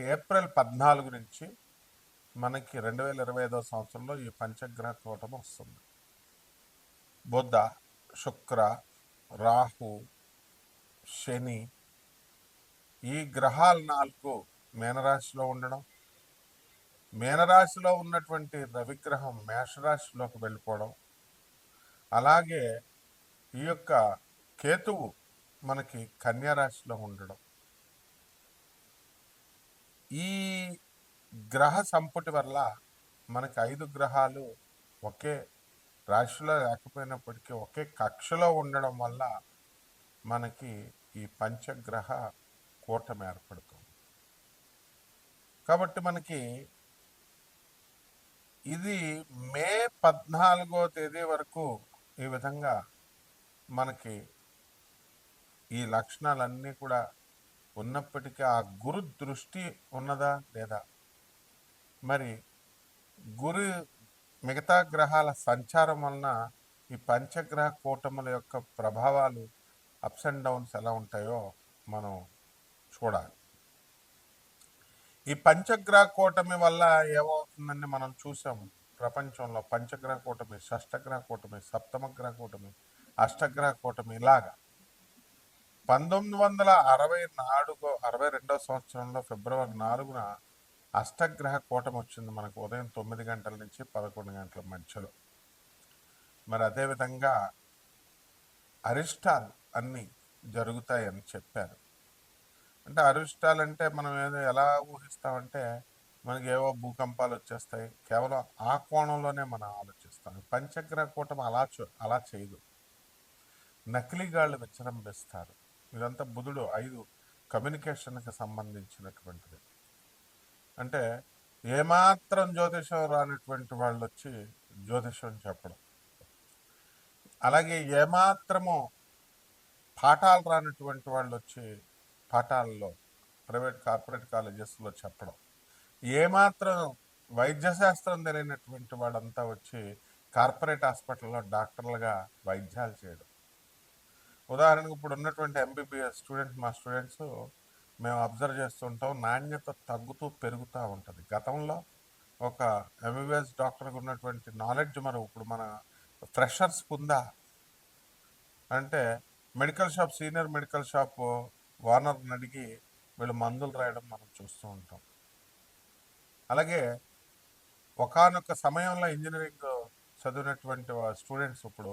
April పద్నాలుగు నుంచి మనకి రెండు వేల ఇరవై ఐదో సంవత్సరంలో ఈ పంచగ్రహ కూటమి వస్తుంది. బుధ శుక్ర రాహు శని ఈ గ్రహాలు నాలుగు మేనరాశిలో ఉండడం మేనరాశిలో ఉన్నటువంటి రవిగ్రహం మేషరాశిలోకి వెళ్ళిపోవడం అలాగే ఈ యొక్క కేతువు మనకి కన్యారాశిలో ఉండడం. ఈ గ్రహ సంపుటి వల్ల మనకి ఐదు గ్రహాలు ఒకే రాశిలో లేకపోయినప్పటికీ ఒకే కక్షలో ఉండడం వల్ల మనకి ఈ పంచగ్రహ కూటమి ఏర్పడుతుంది. కాబట్టి మనకి ఇది మే పద్నాలుగో తేదీ వరకు ఈ విధంగా మనకి ఈ లక్షణాలన్నీ కూడా ఉన్నప్పటికీ ఆ గురు దృష్టి ఉన్నదా లేదా? మరి గురు మిగతా గ్రహాల సంచారం వలన ఈ పంచగ్రహ కూటముల యొక్క ప్రభావాలు అప్స్ అండ్ డౌన్స్ ఎలా ఉంటాయో మనం చూడాలి. ఈ పంచగ్రహ కూటమి వల్ల ఏమవుతుందని మనం చూసాం ప్రపంచంలో పంచగ్రహ కూటమి షష్టగ్రహ కూటమి సప్తమ గ్రహ కూటమి అష్టగ్రహ కూటమి ఇలాగా. పంతొమ్మిది వందల అరవై నాలుగు అరవై రెండవ సంవత్సరంలో ఫిబ్రవరి నాలుగున అష్టగ్రహ కూటమి వచ్చింది మనకు ఉదయం తొమ్మిది గంటల నుంచి పదకొండు గంటల మధ్యలో. మరి అదేవిధంగా అరిష్టాలు అన్నీ జరుగుతాయని చెప్పారు. అంటే అరిష్టాలు అంటే మనం ఏదో ఎలా ఊహిస్తామంటే మనకి ఏవో భూకంపాలు వచ్చేస్తాయి కేవలం ఆ కోణంలోనే మనం ఆలోచిస్తాం. పంచగ్రహ కూటమి అలా చూ- అలా చేయదు. నకిలీగాళ్ళు విజృంభిస్తారు ఇదంతా బుధుడు ఐదు కమ్యూనికేషన్కి సంబంధించినటువంటిది. అంటే ఏమాత్రం జ్యోతిషం రానటువంటి వాళ్ళు వచ్చి జ్యోతిషం చెప్పడం. అలాగే ఏమాత్రము పాఠాలు రానటువంటి వాళ్ళు వచ్చి పాఠాల్లో ప్రైవేట్ కార్పొరేట్ కాలేజెస్లో చెప్పడం. ఏమాత్రం వైద్యశాస్త్రం తెలియనటువంటి వాళ్ళంతా వచ్చి కార్పొరేట్ హాస్పిటల్లో డాక్టర్లుగా వైద్యాలు చేయడం. ఉదాహరణకు ఇప్పుడు ఉన్నటువంటి ఎంబీబీఎస్ స్టూడెంట్స్ మా స్టూడెంట్స్ మేము అబ్జర్వ్ చేస్తుంటాం నాణ్యత తగ్గుతూ పెరుగుతూ ఉంటుంది. గతంలో ఒక ఎంబీబీఎస్ డాక్టర్కి ఉన్నటువంటి నాలెడ్జ్ మనం ఇప్పుడు మన ఫ్రెషర్స్ ఉందా అంటే medical shop senior medical shop ఓనర్ని అడిగి వీళ్ళు మందులు రాయడం మనం చూస్తూ ఉంటాం. అలాగే ఒకానొక సమయంలో ఇంజనీరింగ్ చదివినటువంటి స్టూడెంట్స్ ఇప్పుడు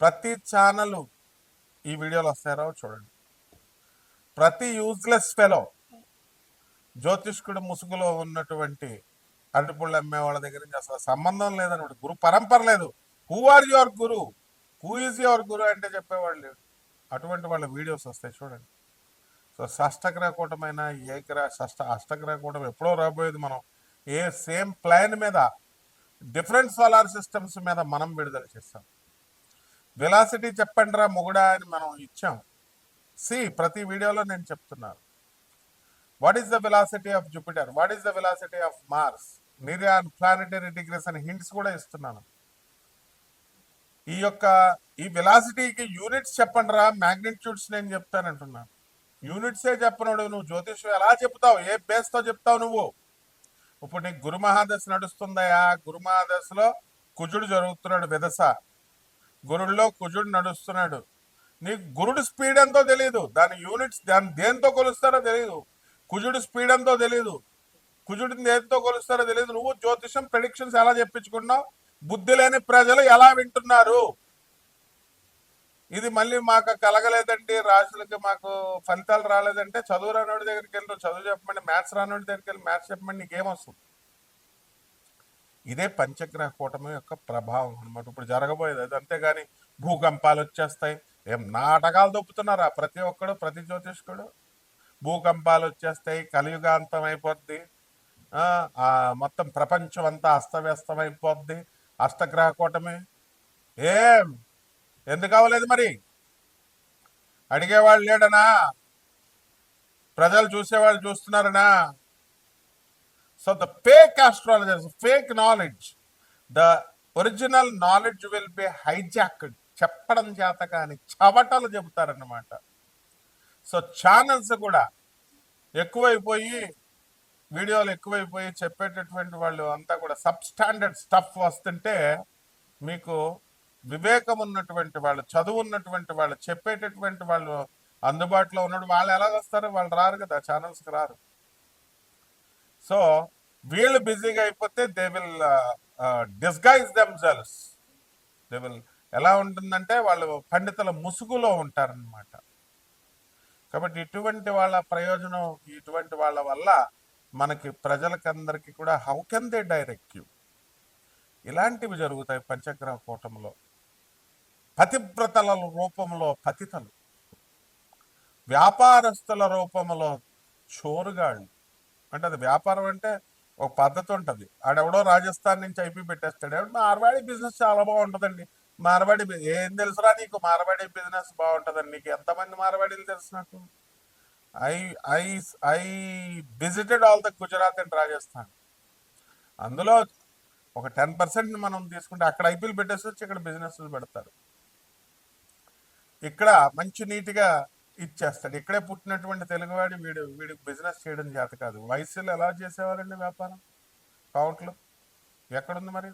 ప్రతి ఛానల్ ఈ వీడియోలు వస్తారో చూడండి. ప్రతి యూజ్లెస్ ఫెలో జ్యోతిష్కుడు ముసుగులో ఉన్నటువంటి అరటిపుళ్ళు అమ్మే వాళ్ళ దగ్గర నుంచి అసలు సంబంధం లేదనమాట గురు పరంపర లేదు. Who are your guru who is your guru అంటే చెప్పేవాళ్ళు లేడు అటువంటి వాళ్ళ వీడియోస్ వస్తాయి చూడండి. సో షష్టగ్రహ కూటమైన షష్ట అష్టగ్రహకూటం ఎప్పుడో రాబోయేది మనం ఏ సేమ్ ప్లాన్ మీద డిఫరెంట్ సోలార్ సిస్టమ్స్ మీద మనం విడుదల చేస్తాం. వెలాసిటీ చెప్పండి రా మొగుడా అని మనం ఇచ్చాం. సి ప్రతి వీడియోలో నేను చెప్తున్నాను. What is the velocity of Jupiter what is the velocity of Mars నిరియాన్ planetary degrees అని హింట్స్ కూడా ఇస్తున్నాను. ఈ యొక్క ఈ వెలాసిటీకి యూనిట్స్ చెప్పండి రా మ్యాగ్నిట్యూడ్స్ నేను చెప్తానంటున్నాను యూనిట్సే చెప్పనోడు నువ్వు జ్యోతిష్యం ఎలా చెప్తావు ఏ బేస్తో చెప్తావు నువ్వు? ఇప్పుడు నీకు గురు మహాదశ నడుస్తుందయా? గురు మహాదశలో కుజుడు జరుగుతున్నాడు విదస. గురుడిలో కుజుడు నడుస్తున్నాడు. నీకు గురుడు స్పీడ్ ఎంతో తెలియదు దాని యూనిట్స్ దాని దేంతో కొలుస్తారో తెలియదు కుజుడు స్పీడ్ ఎంతో తెలియదు కుజుడిని దేంతో కొలుస్తారో తెలియదు నువ్వు జ్యోతిషం ప్రెడిక్షన్స్ ఎలా చెప్పించుకున్నావు? బుద్ధి లేని ప్రజలు ఎలా వింటున్నారు? ఇది మళ్ళీ మాకు కలగలేదండి. రాజులకి మాకు ఫలితాలు రాలేదంటే చదువు రానోడి దగ్గరికి వెళ్ళి చదువు చెప్పమండి మ్యాథ్స్ రానోడి దగ్గరికి వెళ్ళి మ్యాథ్స్ చెప్పమండి నీకేమొస్తుంది ఇదే పంచగ్రహ కూటమి యొక్క ప్రభావం అనమాట ఇప్పుడు జరగబోయేది అది. అంతేగాని భూకంపాలు వచ్చేస్తాయి. ఏం నాటకాలు దొప్పుతున్నారా ప్రతి ఒక్కడు ప్రతి జ్యోతిష్కుడు. భూకంపాలు వచ్చేస్తాయి కలియుగాంతం అయిపోద్ది. మొత్తం ప్రపంచం అంతా అస్తవ్యస్తం అయిపోద్ది అష్టగ్రహ కూటమి. ఏం? ఎందుకు అవ్వలేదు మరి? అడిగేవాళ్ళు లేడనా? ప్రజలు చూసేవాళ్ళు చూస్తున్నారనా? So the fake astrologers fake knowledge the original knowledge will be hijacked చెప్పడం చేత కానీ చవటలు చెబుతారన్నమాట. సో ఛానల్స్ కూడా ఎక్కువైపోయి వీడియోలు ఎక్కువైపోయి చెప్పేటటువంటి వాళ్ళు అంతా కూడా సబ్ స్టాండర్డ్ స్టఫ్ వస్తుంటే మీకు వివేకం ఉన్నటువంటి వాళ్ళు చదువు ఉన్నటువంటి వాళ్ళు చెప్పేటటువంటి వాళ్ళు అందుబాటులో ఉన్నాడు వాళ్ళు ఎలా వస్తారు వాళ్ళు రారు కదా ఛానల్స్కి రారు. సో వీళ్ళు బిజీగా అయిపోతే they will disguise themselves they will ఎలా ఉంటుందంటే వాళ్ళు పండితుల ముసుగులో ఉంటారనమాట కాబట్టి ఇటువంటి వాళ్ళ ప్రయోజనం ఇటువంటి వాళ్ళ వల్ల మనకి ప్రజలకందరికీ కూడా how can they direct you ఇలాంటివి జరుగుతాయి పంచగ్రహ కూటంలో పతివ్రతల రూపంలో పతితలు. వ్యాపారస్తుల రూపంలో చోరుగాళ్ళు. అంటే అది వ్యాపారం అంటే ఒక పద్ధతి ఉంటుంది. ఆడెవడో రాజస్థాన్ నుంచి అయిపోయి పెట్టేస్తాడు. ఎవడు మార్వాడి బిజినెస్ చాలా బాగుంటుందండి. మార్వాడి ఏం తెలుసురా నీకు? మార్వాడి బిజినెస్ బాగుంటుందండి. నీకు ఎంతమంది మార్వాడీలు తెలుసు నాకు? I I I visited all the Gujarat and Rajasthan. అందులో ఒక టెన్ పర్సెంట్ మనం తీసుకుంటే అక్కడ ఐపీఎల్ పెట్టేసి వచ్చి ఇక్కడ బిజినెస్ పెడతారు. ఇక్కడ మంచి నీట్గా ఇచ్చేస్తాడు. ఇక్కడే పుట్టినటువంటి తెలుగువాడి వీడు వీడికి బిజినెస్ చేయడం చేత కాదు. వయసులో ఎలా చేసేవారండి వ్యాపారం? కౌంట్లు? ఎక్కడుంది మరి?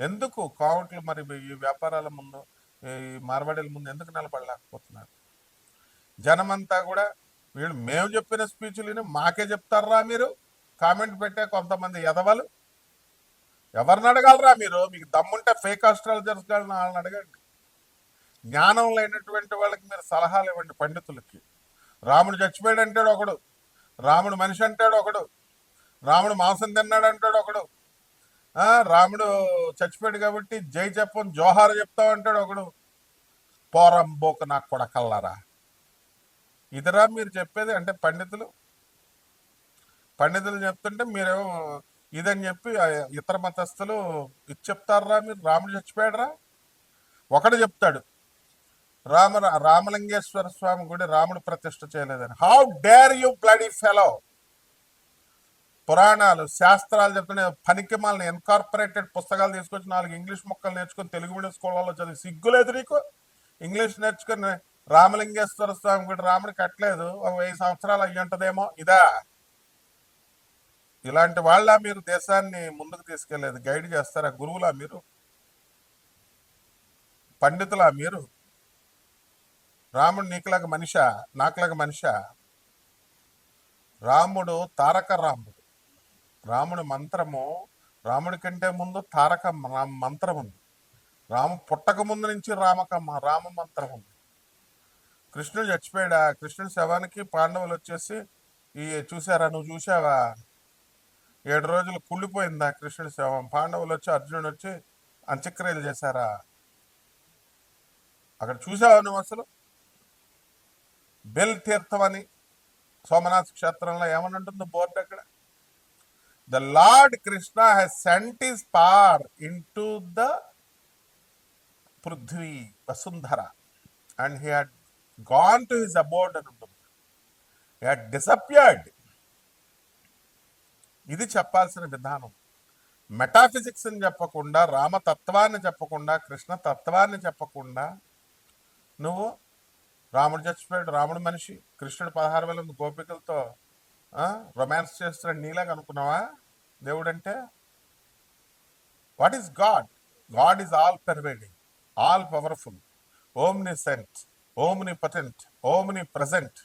ఎందుకు కౌంట్లు మరి ఈ వ్యాపారాల ముందు ఈ మార్వాడీల ముందు ఎందుకు నిలబడలేకపోతున్నారు? జనమంతా కూడా వీళ్ళు మేము చెప్పిన స్పీచ్లు మాకే చెప్తారా మీరు? కామెంట్ పెట్టే కొంతమంది ఎదవలు ఎవరిని అడగలరా మీరు? మీకు దమ్ముంటే ఫేక్ ఆస్ట్రాలజర్స్ వాళ్ళని అడగండి. జ్ఞానం లేనటువంటి వాళ్ళకి మీరు సలహాలు ఇవ్వండి పండితులకి. రాముడు చచ్చిపోయాడు అంటాడు ఒకడు. రాముడు మనిషి అంటాడు ఒకడు. రాముడు మాంసం తిన్నాడు అంటాడు ఒకడు. రాముడు చచ్చిపోయాడు కాబట్టి జై చెప్పం జోహార్ చెప్తావు అంటాడు ఒకడు. పోరం బోక నాకు కూడా కల్లారా ఇదిరా మీరు చెప్పేది అంటే పండితులు. పండితులు చెప్తుంటే మీరేమో ఇదని చెప్పి ఇతర మతస్థులు ఇది చెప్తారా మీరు? రాముడు చచ్చిపోయాడురా. ఒకడు చెప్తాడు. రామ రామలింగేశ్వర స్వామి గుడి రాముడు ప్రతిష్ఠ చేయలేదని. How dare you bloody fellow పురాణాలు శాస్త్రాలు చెప్తున్న పనికి మాలని ఇన్కార్పొరేటెడ్ పుస్తకాలు తీసుకొచ్చి నాలుగు ఇంగ్లీష్ మొక్కలు నేర్చుకుని తెలుగు మీడియం స్కూళ్ళలో చదివి సిగ్గులేదు నీకు? ఇంగ్లీష్ నేర్చుకుని రామలింగేశ్వర స్వామి గుడి రాముడు కట్టలేదు. ఒక వెయ్యి సంవత్సరాలు అయ్యి ఉంటుందేమో. ఇదా? ఇలాంటి వాళ్ళ మీరు? దేశాన్ని ముందుకు తీసుకెళ్ళేదు. గైడ్ చేస్తారా? గురువులా మీరు? పండితులా మీరు? రాముడు నీకులాగా మనిష? నాకులాగా మనిష? రాముడు తారక రాముడు. రాముడి మంత్రము రాముడి కంటే ముందు తారక మంత్రం ఉంది రాము పుట్టక ముందు నుంచి రామక రామ మంత్రం ఉంది కృష్ణుడు చచ్చిపోయాడా? కృష్ణుడి శవానికి పాండవులు వచ్చేసి ఈ చూసారా నువ్వు చూసావా ఏడు రోజులు కుళ్ళిపోయిందా కృష్ణుడి శవం? పాండవులు వచ్చి అర్జునుడు వచ్చి అంత్యక్రియలు చేశారా? అక్కడ చూసావా నువ్వు అసలు? బెల్ తీర్థం అని సోమనాథ్ క్షేత్రంలో ఏమని ఉంటుంది బోర్డు అక్కడ? The Lord Krishna has sent his power into the Prithvi Vasundhara. And he had gone to his abode అని ఉంటుంది. హీ హ్యాడ్ డిసప్యర్డ్ ఇది చెప్పాల్సిన విధానం. మెటాఫిజిక్స్ అని చెప్పకుండా రామతత్వాన్ని చెప్పకుండా కృష్ణ తత్వాన్ని చెప్పకుండా నువ్వు రాముడు చచ్చిపోయాడు. రాముడు మనిషి. కృష్ణుడు పదహారు వేల మంది గోపికలతో రొమాన్స్ చేస్తున్నాడు. నీలాగా అనుకున్నావా? దేవుడు అంటే what is God God is all pervading all powerful omniscient omnipotent omnipresent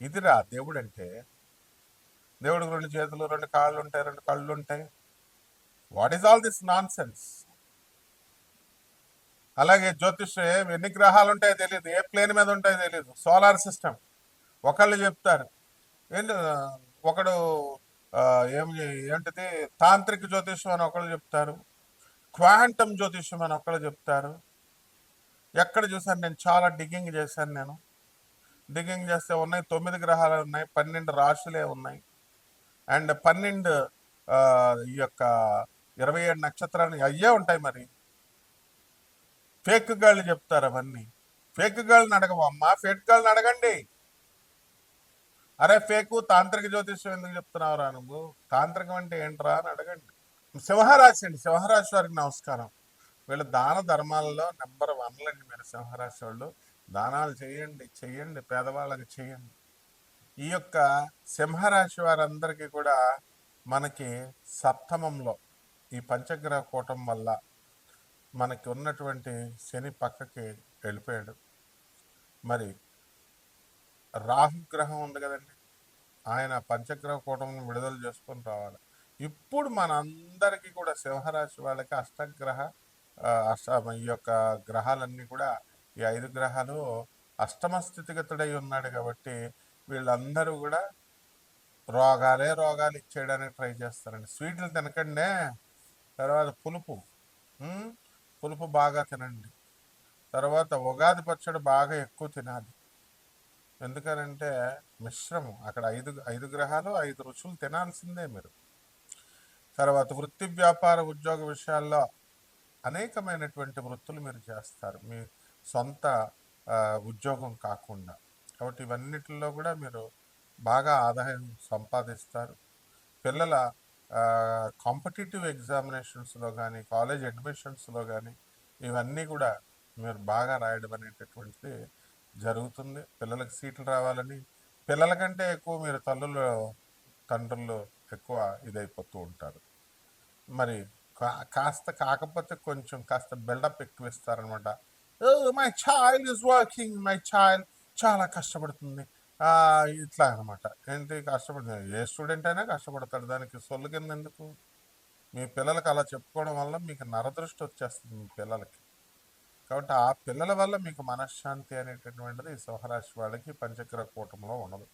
ఇదిరా దేవుడు అంటే దేవుడికి రెండు చేతులు రెండు కాళ్ళు ఉంటాయి రెండు కళ్ళు ఉంటాయి. What is all this nonsense అలాగే జ్యోతిష్యం ఎన్ని గ్రహాలు ఉంటాయో తెలియదు ఏ ప్లేన్ మీద ఉంటాయో తెలియదు సోలార్ సిస్టమ్. ఒకళ్ళు చెప్తారు. ఏంటి ఒకడు ఏం ఏంటిది తాంత్రిక జ్యోతిష్యం అని ఒకళ్ళు చెప్తారు. క్వాంటమ్ జ్యోతిష్యం అని ఒకళ్ళు చెప్తారు. ఎక్కడ చూసాను నేను? చాలా డిగ్గింగ్ చేశాను నేను. డిగ్గింగ్ చేస్తే ఉన్నాయి తొమ్మిది గ్రహాలు ఉన్నాయి పన్నెండు రాశులే ఉన్నాయి. అండ్ పన్నెండు ఈ యొక్క ఇరవై ఏడు నక్షత్రాలు అయ్యే ఉంటాయి మరి. ఫేక్ గాళ్ళు చెప్తారు అవన్నీ. ఫేక్ గాళ్ళని అడగవమ్మా ఫేక్ గాళ్ళని అడగండి. అరే ఫేకు తాంత్రిక జ్యోతిష్యం ఎందుకు చెప్తున్నావురా నువ్వు? తాంత్రికం అంటే ఏంట్రా అని అడగండి. సింహరాశి అండి సింహరాశి వారికి నమస్కారం. వీళ్ళు దాన ధర్మాలలో నెంబర్ వన్లండి మీరు సింహరాశి వాళ్ళు. దానాలు చేయండి చేయండి పేదవాళ్ళకి చేయండి. ఈ యొక్క సింహరాశి వారందరికీ కూడా మనకి సప్తమంలో ఈ పంచగ్రహ కూటం వల్ల మనకి ఉన్నటువంటి శని పక్కకి వెళ్ళిపోయాడు. మరి రాహుగ్రహం ఉంది కదండి. ఆయన పంచగ్రహ కూటమిని విడుదల చేసుకొని రావాలి. ఇప్పుడు మనందరికీ కూడా సింహరాశి వాళ్ళకి అష్టగ్రహ అష్ట ఈ యొక్క గ్రహాలన్నీ కూడా ఈ ఐదు గ్రహాలు అష్టమ స్థితిగతుడై ఉన్నాడు కాబట్టి వీళ్ళందరూ కూడా రోగాలే రోగాలు ఇచ్చేయడానికి ట్రై చేస్తారండి. స్వీట్లు తినకండి. తర్వాత పులుపు. పులుపు బాగా తినండి. తర్వాత ఉగాది పచ్చడి బాగా ఎక్కువ తినాలి. ఎందుకనంటే మిశ్రమం అక్కడ ఐదు ఐదు గ్రహాలు ఐదు రుచులు తినాల్సిందే మీరు. తర్వాత వృత్తి వ్యాపార ఉద్యోగ విషయాల్లో అనేకమైనటువంటి వృత్తులు మీరు చేస్తారు. మీ సొంత ఉద్యోగం కాకుండా. కాబట్టి ఇవన్నిటిలో కూడా మీరు బాగా ఆదాయం సంపాదిస్తారు. పిల్లల కాంపిటేటివ్ ఎగ్జామినేషన్స్లో కానీ కాలేజ్ అడ్మిషన్స్లో కానీ ఇవన్నీ కూడా మీరు బాగా రాయడం అనేటటువంటిది జరుగుతుంది. పిల్లలకు సీట్లు రావాలని పిల్లల కంటే ఎక్కువ మీరు తల్లులు తండ్రులు ఎక్కువ ఇదైపోతూ ఉంటారు. మరి కా- కాస్త కాకపోతే కొంచెం కాస్త బిల్డప్ ఎక్కువ ఇస్తారనమాట my child is working my child చాలా కష్టపడుతుంది. ఇట్లా అనమాట. ఏంటి కష్టపడి ఏ స్టూడెంట్ అయినా కష్టపడతాడు. దానికి సొల్లు కింద ఎందుకు మీ పిల్లలకి అలా చెప్పుకోవడం వల్ల మీకు నరదృష్టి వచ్చేస్తుంది మీ పిల్లలకి. కాబట్టి ఆ పిల్లల వల్ల మీకు మనశ్శాంతి అనేటటువంటిది ఈ సింహరాశి వాళ్ళకి పంచగ్ర కూటంలో ఉండదు.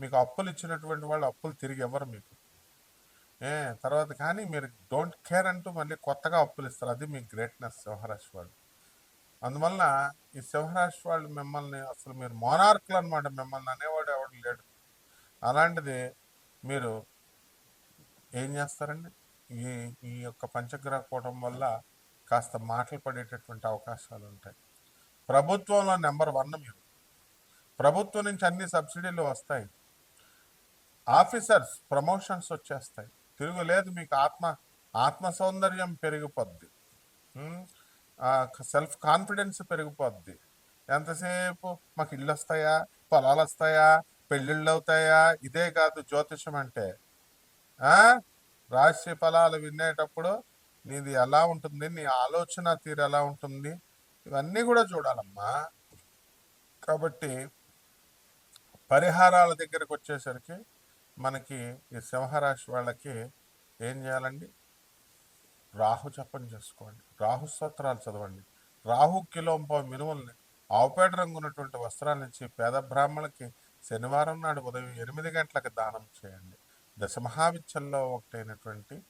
మీకు అప్పులు ఇచ్చినటువంటి వాళ్ళు అప్పులు తిరిగి ఇవ్వరు మీకు. ఏ తర్వాత కానీ మీరు డోంట్ కేర్ అంటూ మళ్ళీ కొత్తగా అప్పులు ఇస్తారు. అది మీ గ్రేట్నెస్ సింహరాశి వాళ్ళు. అందువల్ల ఈ సింహరాశి వాళ్ళు మిమ్మల్ని అసలు మీరు మోనార్కులు అనమాట మిమ్మల్ని అనేవాడు ఎవడు లేడు. అలాంటిది మీరు ఏం చేస్తారండి? ఈ ఈ యొక్క పంచగ్రహ కూటం వల్ల కాస్త మాటలు పడేటటువంటి అవకాశాలు ఉంటాయి. ప్రభుత్వంలో నెంబర్ వన్ మీరు. ప్రభుత్వం నుంచి అన్ని సబ్సిడీలు వస్తాయి. ఆఫీసర్స్ ప్రమోషన్స్ వచ్చేస్తాయి. తిరుగులేదు మీకు ఆత్మ ఆత్మ సౌందర్యం పెరిగిపోద్ది. Self confidence పెరిగిపోద్ది. ఎంతసేపు మాకు ఇల్లు వస్తాయా పొలాలు వస్తాయా పెళ్ళిళ్ళు అవుతాయా ఇదే కాదు జ్యోతిషం అంటే. రాశి ఫలాలు వినేటప్పుడు నీది ఎలా ఉంటుంది? నీ ఆలోచన తీరు ఎలా ఉంటుంది? ఇవన్నీ కూడా చూడాలమ్మా. కాబట్టి పరిహారాల దగ్గరకు వచ్చేసరికి మనకి ఈ సింహరాశి వాళ్ళకి ఏం చేయాలండి? రాహు జపం చేసుకోండి. రాహు స్తోత్రాలు చదవండి. రాహు కిలోంప మినుముల్ని ఆవుపేట రంగు ఉన్నటువంటి వస్త్రాలు ఇచ్చి పేద బ్రాహ్మణులకి శనివారం నాడు ఉదయం ఎనిమిది గంటలకు దానం చేయండి. దశమహావిచ్చల్లో ఒకటైనటువంటి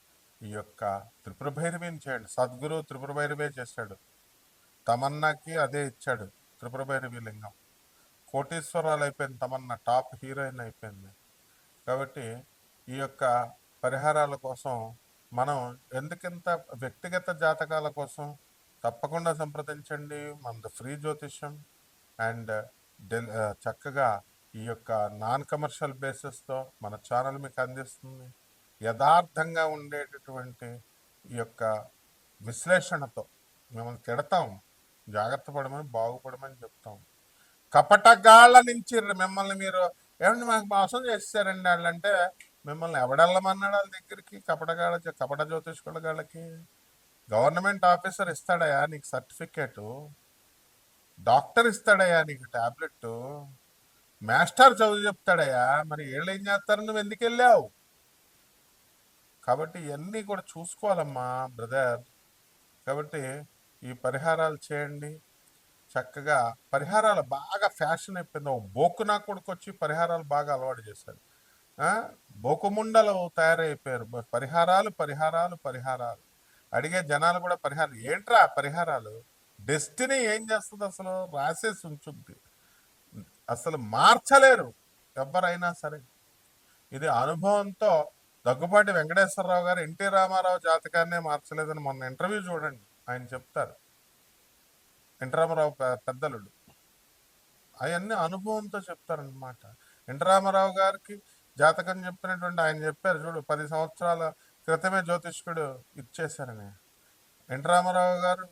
ఈ యొక్క త్రిపుర భైరవిని చేయండి. సద్గురు త్రిపుర భైరవే చేశాడు. తమన్నాకి అదే ఇచ్చాడు త్రిపుర భైరవి లింగం. కోటీశ్వరాలు అయిపోయింది తమన్నా టాప్ హీరోయిన్ అయిపోయింది. కాబట్టి ఈ యొక్క పరిహారాల కోసం మనం ఎందుకింత వ్యక్తిగత జాతకాల కోసం తప్పకుండా సంప్రదించండి. మనది ఫ్రీ జ్యోతిష్యం. అండ్ డెల్ చక్కగా ఈ యొక్క నాన్ కమర్షియల్ బేసిస్తో మన ఛానల్ మీకు అందిస్తుంది. యథార్థంగా ఉండేటటువంటి ఈ యొక్క విశ్లేషణతో మిమ్మల్ని తిడతాం. జాగ్రత్త పడమని బాగుపడమని చెప్తాం. కపటగాళ్ళ నుంచి మిమ్మల్ని మీరు ఏమంటే మాకు మోసం చేస్తారండి వాళ్ళంటే మిమ్మల్ని ఎవడెళ్ళమన్నాడు వాళ్ళ దగ్గరికి? కపటగాళ్ళ కపట జ్యోతిష్కుల గాళ్ళకి? గవర్నమెంట్ ఆఫీసర్ ఇస్తాడయా నీకు సర్టిఫికేటు? డాక్టర్ ఇస్తాడయ్యా నీకు ట్యాబ్లెట్ మాస్టర్ చదువు చెప్తాడయ్యా మరి వీళ్ళు ఏం చేస్తారు? నువ్వు ఎందుకు వెళ్ళావు? కాబట్టి ఇవన్నీ కూడా చూసుకోవాలమ్మా బ్రదర్. కాబట్టి ఈ పరిహారాలు చేయండి. చక్కగా పరిహారాలు బాగా ఫ్యాషన్ అయిపోయింది. ఓ బోకునా కొడుకు వచ్చి పరిహారాలు బాగా అలవాటు చేశాడు బోకుముండలు తయారైపోయారు. పరిహారాలు పరిహారాలు పరిహారాలు. అడిగే జనాలు కూడా పరిహారం ఏంట్రా పరిహారాలు? డెస్టినీ ఏం చేస్తుంది అసలు? రాసేసి ఉంచుద్ది. అసలు మార్చలేరు ఎవరైనా సరే. ఇది అనుభవంతో దగ్గుపాటి వెంకటేశ్వరరావు గారు ఎన్టీ రామారావు జాతకాన్నే మార్చలేదని మొన్న ఇంటర్వ్యూ చూడండి. ఆయన చెప్తారు. ఎన్టీ రామారావు పెద్దలుడు. అవన్నీ అనుభవంతో చెప్తారనమాట ఎన్టీ రామారావు గారికి జాతకం చెప్పినటువంటి ఆయన చెప్పారు చూడు పది సంవత్సరాల క్రితమే జ్యోతిష్కుడు ఇచ్చేశారని. ఎన్. రామారావు గారు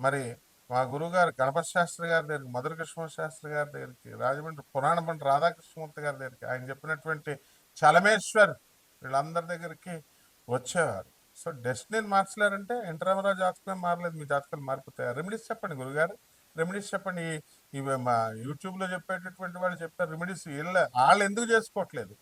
మరి మా గురువుగారు గణపతి శాస్త్రి గారి దగ్గరికి మధుర కృష్ణ శాస్త్రి గారి దగ్గరికి రాజమండ్రి పురాణ పంట రాధాకృష్ణమూర్తి గారి దగ్గరికి ఆయన చెప్పినటువంటి చలమేశ్వర్ వీళ్ళందరి దగ్గరికి వచ్చేవారు. సో డెస్టినీని మార్చలేరంటే ఎన్టీ రామారావు మారలేదు మీ జాతకాలు మారిపోతాయి. రెమెడీస్ చెప్పండి గురుగారు రెమెడీస్ చెప్పండి. ఈ- ఇవి మా యూట్యూబ్లో చెప్పేటటువంటి వాళ్ళు చెప్పారు రెమెడీస్ వీళ్ళ వాళ్ళు ఎందుకు చేసుకోవట్లేదు?